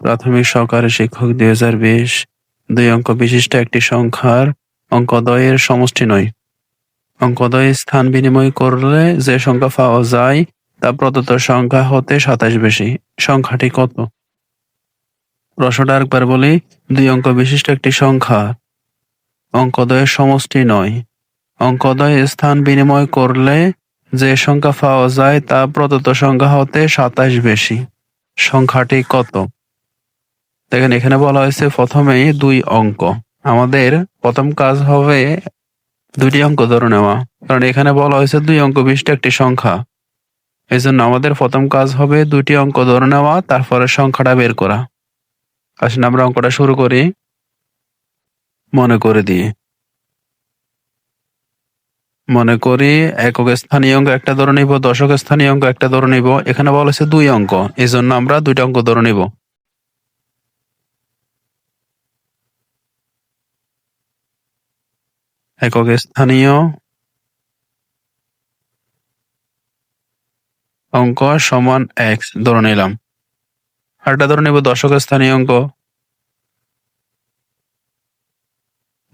প্রাথমিক সহকারী শিক্ষক দুই হাজার বিশ, দুই অঙ্ক বিশিষ্ট একটি সংখ্যার অঙ্কদ্বয়ের সমষ্টি নয়। অঙ্কদ্বয় স্থান বিনিময় করলে যে সংখ্যা পাওয়া যায়, তা প্রদত্ত সংখ্যা হতে সাতাশ বেশি। সংখ্যাটি কত? প্রশ্নটা আরেকবার বলি, দুই অঙ্ক বিশিষ্ট একটি সংখ্যা অঙ্কদ্বয়ের সমষ্টি নয়। অঙ্কদ্বয় স্থান বিনিময় করলে যে সংখ্যা পাওয়া যায়, তা প্রদত্ত সংখ্যা হতে সাতাশ বেশি। সংখ্যাটি কত? দেখেন, এখানে বলা হয়েছে প্রথমেই দুই অঙ্ক। আমাদের প্রথম কাজ হবে দুটি অঙ্ক ধরে নেওয়া। কারণ এখানে বলা হয়েছে দুই অঙ্ক বিশিষ্ট একটি সংখ্যা। এই জন্য আমাদের প্রথম কাজ হবে দুটি অঙ্ক ধরে নেওয়া, তারপরে সংখ্যাটা বের করা। আসলে আমরা অঙ্কটা শুরু করি। মনে করে দিয়ে মনে করি একক স্থানীয় অঙ্ক একটা ধরে নিব, দশক স্থানীয় অঙ্ক একটা ধরে নিব। এখানে বলা হয়েছে দুই অঙ্ক। এই জন্য আমরা দুইটা অঙ্ক ধরে নিব। একক স্থানীয় অঙ্ক সমান এক্স ধরে নিলাম আরেকটা ধরে নিব দশক স্থানীয় অঙ্ক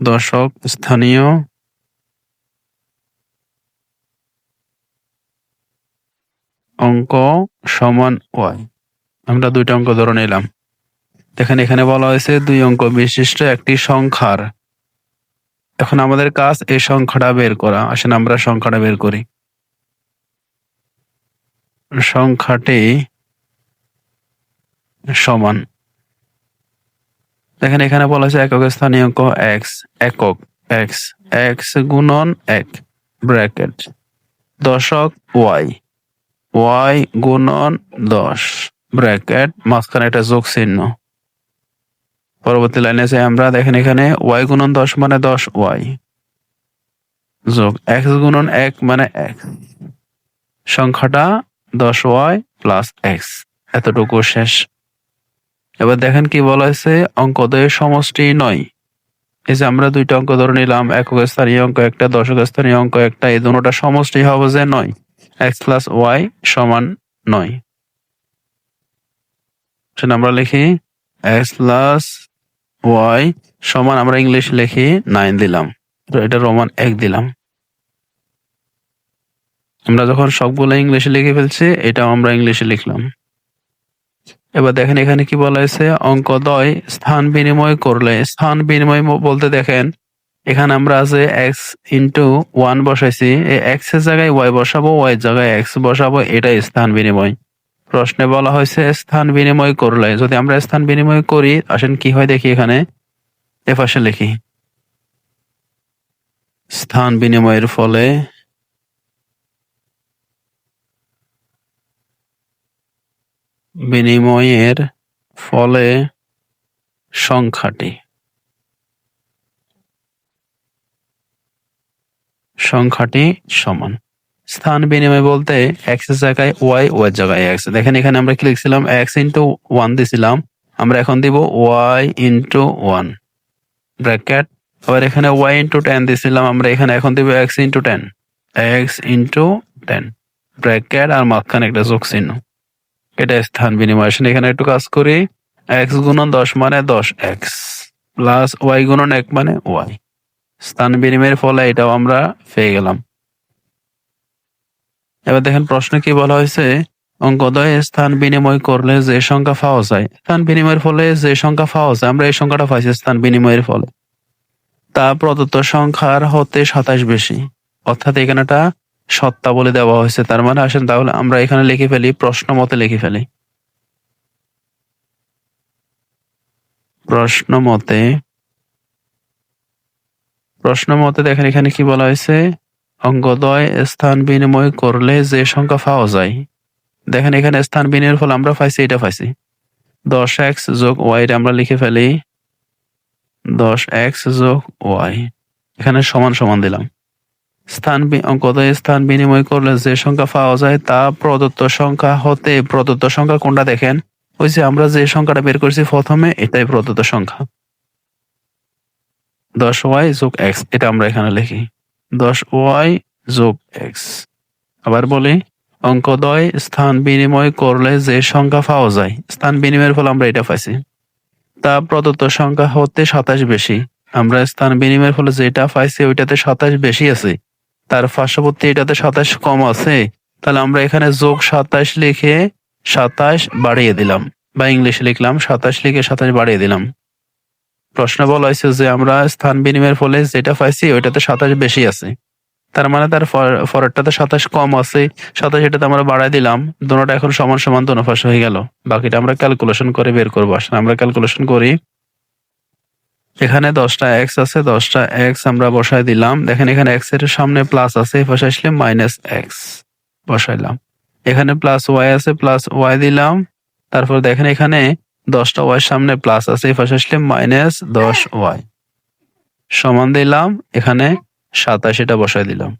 দশক স্থানীয় অঙ্ক সমান ওয়াই আমরা দুইটা অঙ্ক ধরে নিলাম দেখেন এখানে বলা হয়েছে দুই অঙ্ক বিশিষ্ট একটি সংখ্যার এখন আমাদের কাজ এই সংখ্যাটা বের করা। আসেন আমরা সংখ্যাটা বের করি। সংখ্যাটি সমান। দেখেন এখানে বলা হয়েছে একক স্থানীয় এক্স একক এক্স এক্স গুণন এক, ব্র্যাকেট, দশক ওয়াই ওয়াই গুণন দশ, ব্র্যাকেট, মাঝখানে একটা যোগ চিহ্ন পরবর্তী লাইনে আছে আমরা, দেখেন এখানে ওয়াই গুণন দশ মানে দশ ওয়াই যোগ এক্স গুণন এক মানে এক। সংখ্যাটা দশ ওয়াই প্লাস এক্স এতটুকু শেষ। এবার দেখেন কি বলা হয়েছে, অঙ্ক অঙ্কদয়ের সমষ্টি নয়। এই যে আমরা দুইটা অঙ্ক ধরে নিলাম, একক স্থানীয় অঙ্ক একটা, দশক স্থানীয় অঙ্ক একটা, এই দুটোটা সমষ্টি হবে যে নয়। এক্স প্লাস ওয়াই সমান নয়। আমরা লিখি এক্স প্লাস ওয়াই সমান আমরা ইংলিশ লিখি নাইন দিলাম। তো এটা রোমান এক দিলাম। আমরা যখন সবগুলো ইংলিশে লিখে ফেলছি, এটাও আমরা ইংলিশে লিখলাম। এবার দেখেন এখানে কি বলা হয়েছে? অঙ্কদয় স্থান বিনিময় করলে, স্থান বিনিময় বলতে দেখেন, এখানে আমরা আছে এক্স ইন্টু ওয়ান বসাইছি এক্সের জায়গায় ওয়াই বসাবো ওয়াই জায়গায় এক্স বসাবো, এটাই স্থান বিনিময়। প্রশ্নে বলা হয়েছে, স্থান বিনিময় করলে। যদি আমরা স্থান বিনিময় করি, আসেন কি হয় দেখি এখানে। এ পাশে লিখি। স্থান বিনিময়ের ফলে বিনিময়ের ফলে সংখ্যাটি। সংখ্যাটি সমান। স্থান বিনিময় বলতে এক্সের জায়গায় ওয়াই ওয়াই জায়গায় এক্স দেখেন এখানে আমরা কি লিখছিলাম? এক্স ইন্টু ওয়ান দিছিলাম। আমরা এখন দিব ওয়াই ইন্টু ওয়ান ব্র্যাকেট। আবার এখানে ওয়াই ইন্টু টেন দিছিলাম। আমরা এখানে এখন দিব X into ten X into ten bracket আর মাঝখানে একটা যোগ চিহ্ন। এটা স্থান বিনিময়। আসেন এখানে একটু কাজ করি। এক্স গুণন দশ মানে দশ এক্স প্লাস ওয়াই গুণন এক মানে ওয়াই স্থান বিনিময়ের ফলে এটাও আমরা পেয়ে গেলাম। এবার দেখেন প্রশ্ন কি বলা হয়েছে? অঙ্কদয় স্থান বিনিময় করলে যে সংখ্যা পাওয়া যায়, স্থান বিনিময়ের ফলে যে সংখ্যা পাওয়া যায়, আমরা এই সংখ্যাটা পাইছি স্থান বিনিময়ের ফলে। তা প্রদত্ত সংখ্যার হতে সাতাশ বেশি। অর্থাৎ এখানে একটা সত্তা বলে দেওয়া হয়েছে। তার মানে আসেন তাহলে আমরা এখানে লিখে ফেলি, প্রশ্ন মতে লিখে ফেলি। প্রশ্ন মতে প্রশ্ন মতে দেখেন এখানে কি বলা হয়েছে? অঙ্গদয় স্থান বিনিময় করলে যে সংখ্যা পাওয়া যায়। দেখেন এখানে স্থান বিনিময়ের ফলে আমরা পাইছি, এটা পাইছি। দশ এক্স যোগ ওয়াই আমরা লিখে ফেলি। দশ এক্স যোগ ওয়াই, এখানে সমান সমান দিলাম। স্থান অঙ্কদয় স্থান বিনিময় করলে যে সংখ্যা পাওয়া যায়, তা প্রদত্ত সংখ্যা হতে, প্রদত্ত সংখ্যা কোনটা দেখেন? ওই যে আমরা যে সংখ্যাটা বের করছি প্রথমে, এটাই প্রদত্ত সংখ্যা। দশ ওয়াই যোগ এক্স, এটা আমরা এখানে লিখি। দশ ওয়াই যোগ এক্স। আবার বলি, অঙ্কদ্বয় স্থান বিনিময় করলে যে সংখ্যা পাওয়া যায়, স্থান বিনিময়ের ফলে আমরা এটা পাইছি। তা প্রদত্ত সংখ্যা হতে সাতাশ বেশি। আমরা স্থান বিনিময়ের ফলে যেটা পাইছি ওইটাতে সাতাশ বেশি আছে। তার পার্শ্ববর্তী এটাতে সাতাশ কম আছে। তাহলে আমরা এখানে যোগ সাতাশ লিখে সাতাশ বাড়িয়ে দিলাম। বা ইংলিশে লিখলাম, সাতাশ লিখে সাতাশ বাড়িয়ে দিলাম। প্রশ্ন বলা হয়েছে যে আমরা স্থান বিনিময়ের ফলে যেটা পাইছি ওইটাতে সাতাশ বেশি আছে। তার মানে তার ফর- পরেরটাতে সাতাশ কম আছে, সাতাশ এটাতে আমরা বাড়াই দিলাম দুটোটা এখন সমান সমান দোনো পাশে হয়ে গেল। বাকিটা আমরা ক্যালকুলেশন করে বের করব। আসলে আমরা ক্যালকুলেশন করি, এখানে দশটা এক্স আছে, দশটা এক্স আমরা বসাই দিলাম। দেখেন এখানে এক্সের সামনে প্লাস আছে এই পাশে আসলে মাইনাস এক্স বসাইলাম। এখানে প্লাস ওয়াই আছে প্লাস ওয়াই দিলাম। তারপর দেখেন এখানে দশটা ওয়াই সামনে প্লাস আছে, এই পাশে আসলে মাইনাস দশ ওয়াই। সমান দিলাম, এখানে সাতাশ এটা বসাই দিলাম।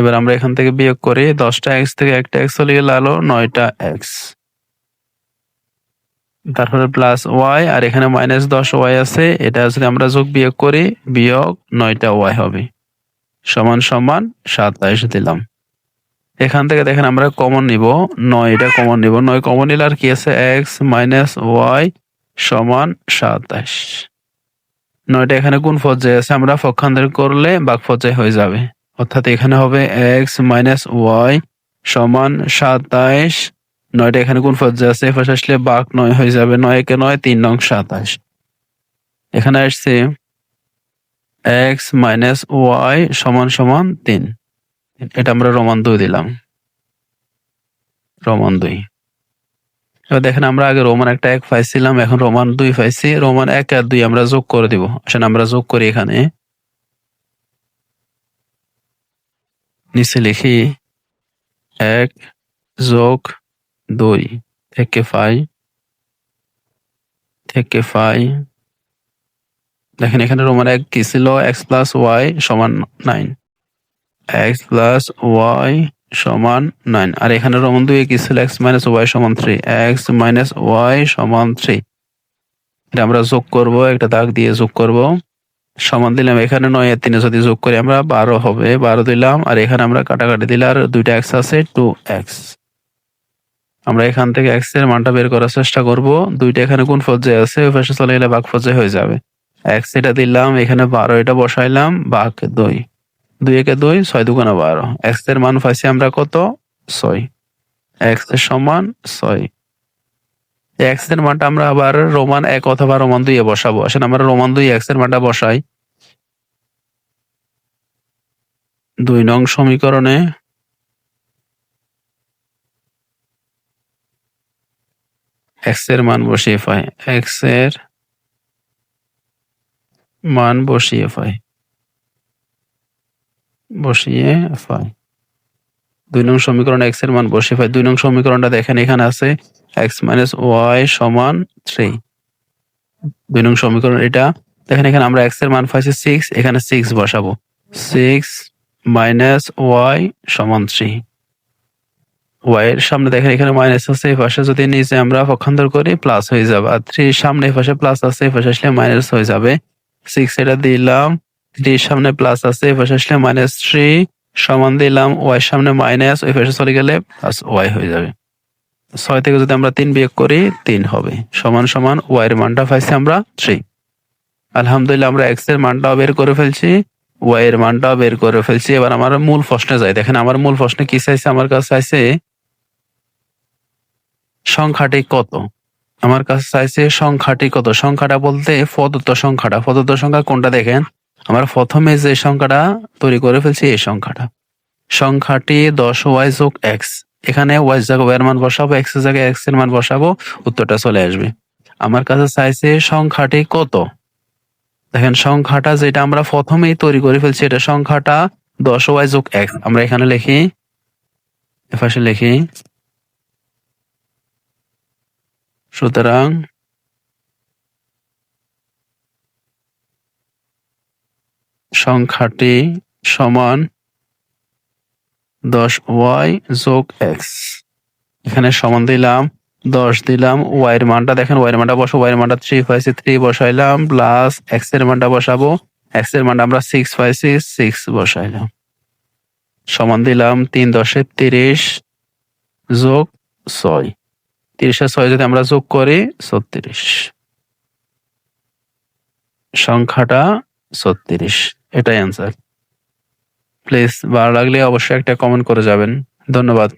এবার আমরা এখান থেকে বিয়োগ করি, দশটা এক্স থেকে একটা এক্স চলে গেলে আলো নয়টা এক্স তারপরে প্লাস ওয়াই আর এখানে মাইনাস দশ ওয়াই আছে, এটা যদি আমরা যোগ বিয়োগ করি, বিয়োগ নয়টা ওয়াই হবে। সমান সমান সাতাইশ দিলাম। এখান থেকে দেখেন আমরা কমন নিব। নয়, এটা কমন নিব। নয় কমন নিলে আর কি আছে? এক্স মাইনাস ওয়াই সমান সাতাইশ নয়টা এখানে কোন পর্যায়ে আছে, আমরা পক্ষান্তর করলে বাক পর্যায়ে হয়ে যাবে। অর্থাৎ এখানে হবে এক্স মাইনাস ওয়াই সমান সাতাইশ নয়টা এখানে কোন পর্যায়ে আছে এপাশে আসলে বাক নয় হয়ে যাবে। নয় একে নয়, তিন নং সাতাশ। এখানে আসছে এক্স মাইনাস ওয়াই সমান সমান তিন। এটা আমরা রোমান দুই দিলাম। রোমান দুই। এবার দেখেন, আমরা আগে রোমান একটা এক পাইছিলাম, এখন রোমান দুই পাইছি। রোমান এক আর দুই আমরা যোগ করে দিব। আসেন, আমরা যোগ করি এখানে। নিচে লিখি এক যোগ দুই থেকে ফাই থেকে ফাই দেখেন, এখানে রোমান এক কি ছিল? এক্স প্লাস ওয়াই সমান নাইন এক্স প্লাস ওয়াই সমান নাইন আর এখানে রমন দুই কি ছিল? এক্স মাইনাস ওয়াই সমান থ্রি এক্স মাইনাস ওয়াই সমান থ্রি এটা আমরা যোগ করব, একটা দাগ দিয়ে যোগ করব। সমান দিলাম এখানে নয় আর তিনে যদি যোগ করি আমরা বারো হবে। বারো দিলাম, আর এখানে আমরা কাটাকাটি দিলে আর দুইটা এক্স আছে টু এক্স আমরা এখান থেকে এক্সের মানটা বের করার চেষ্টা করব। দুইটা এখানে কোন পর্যায়ে আছে? ওই পাশে চলে গেলে বাঘ পর্যায়ে হয়ে যাবে। এক্স এটা দিলাম, এখানে বারো এটা বসাইলাম বাঘ দুই। দুই একে দুই, ছয় দুগুণা বারো। এক্সের মান পাইছি আমরা কত? ছয়। এক্সের সমান ছয়। এক্সের মানটা আমরা আবার রোমান এক অথবা রোমান দুইয়ে বসাবো। আসলে আমরা রোমান দুই এক্সের মানটা বসাই। দুই নং সমীকরণে এক্সের মান বসিয়ে পাই। এক্সের মান বসিয়ে পাই। বসিয়ে পাই দুই নং সমীকরণ এক্সের মান বসিয়ে পাই দুই নং সমীকরণটা দেখেন, এখানে আছে এক্স মাইনাস ওয়াই সমান থ্রি দুই নং সমীকরণ এটা, দেখেন এখানে আমরা এক্সের মান পাইছি সিক্স এখানে সিক্স বসাবো। সিক্স মাইনাস ওয়াই সমান থ্রি ওয়াই এর সামনে দেখেন, এখানে মাইনাস আছে, এই পাশে যদি নিচে আমরা পক্ষান্তর করি প্লাস হয়ে যাবে। আর থ্রি সামনে এই পাশে প্লাস আছে, এই পাশে আসলে মাইনাস হয়ে যাবে। সিক্স এটা দিলাম থ্রি সামনে প্লাস আছে, এই পাশে আসলে মাইনাস থ্রি সমান দিলাম ওয়াই সামনে মাইনাস ওই পাশে চলে গেলে প্লাস ওয়াই হয়ে যাবে। ছয় থেকে যদি আমরা তিন বিয়োগ করি, তিন হবে। সমান সমান ওয়াই এর মানটা পাইছি আমরা থ্রি আলহামদুলিল্লাহ, আমরা এক্সের মানটাও বের করে ফেলছি ওয়াই এর মানটাও বের করে ফেলছি। এবার আমার মূল প্রশ্নে যাই। দেখেন, আমার মূল প্রশ্নে কি চাইছে? আমার কাছে চাইছে সংখ্যাটি কত? আমার কাছে চাইছে সংখ্যাটি কত? সংখ্যাটা বলতে প্রদত্ত সংখ্যাটা। প্রদত্ত সংখ্যা কোনটা দেখেন? আমরা প্রথমে যে সংখ্যাটা তৈরি করে ফেলছি, এই সংখ্যাটা। সংখ্যাটি দশ ওয়াই যোগ এক্স এখানে ওয়াই জায়গায় ওয়াই এর মান বসাবো এক্সের জায়গায় এক্সের মান বসাবো, উত্তরটা চলে আসবে। আমার কাছে চাইছে সংখ্যাটি কত? দেখেন, সংখ্যাটা যেটা আমরা প্রথমেই তৈরি করে ফেলছি, এটা সংখ্যাটা দশ ওয়াই যোগ এক্স আমরা এখানে লিখি, এপাশে লিখি, সুতরাং সংখ্যাটি সমান দশ ওয়াই যোগ এক্স। এখানে সমান দিলাম, দশ দিলাম ওয়াই এর মানটা দেখেন, ওয়াইয়ের মানটা বসো ওয়াই এর মানটা থ্রি পাইছি থ্রি বসাইলাম প্লাস এক্সের মানটা বসাবো এক্সের মানটা আমরা সিক্স পাইছি সিক্স বসাইলাম। সমান দিলাম তিন দশে তিরিশ যোগ ছয়। তিরিশে ছয় যদি আমরা যোগ করি, ছত্রিশ। সংখ্যাটা ছত্রিশ। এটাই অ্যান্সার প্লিজ ভালো লাগলে অবশ্যই একটা কমেন্ট করে যাবেন। ধন্যবাদ।